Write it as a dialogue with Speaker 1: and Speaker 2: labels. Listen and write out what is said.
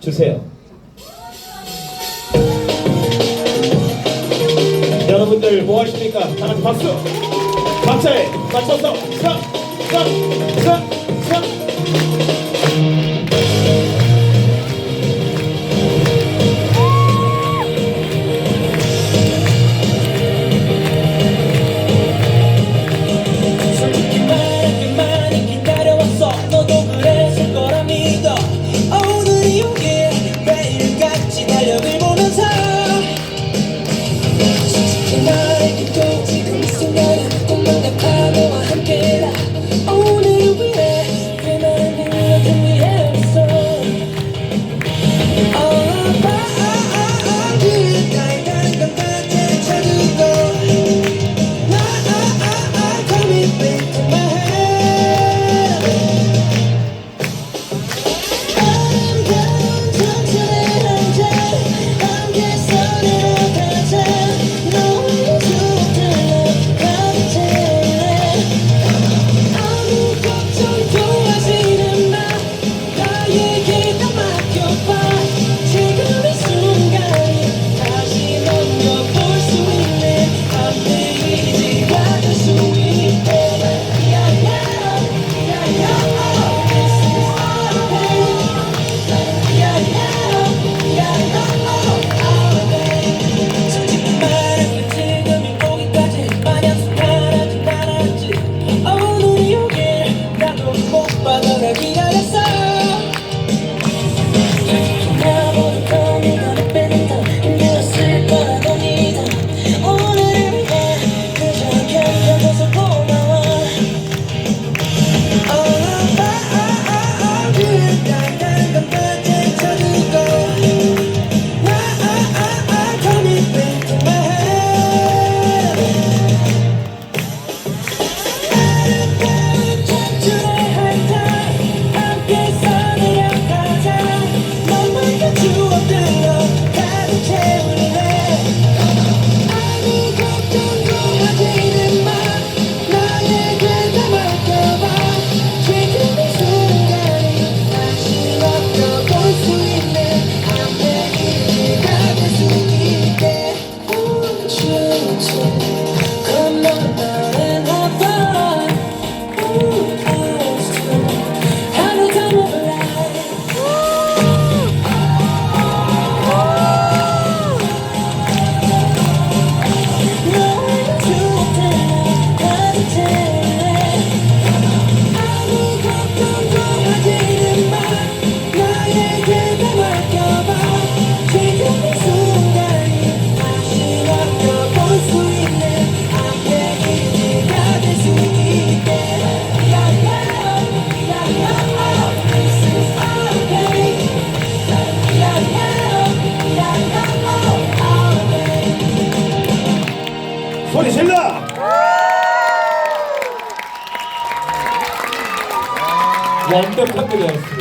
Speaker 1: 주세요. 여러분들 뭐 하십니까? 다 같이 박수! 박자에 맞춰서
Speaker 2: 시작! 시작! 시작! 시작! 너와 함께라 Thank you.
Speaker 1: 소리 질러! 완벽한 그대였습니다.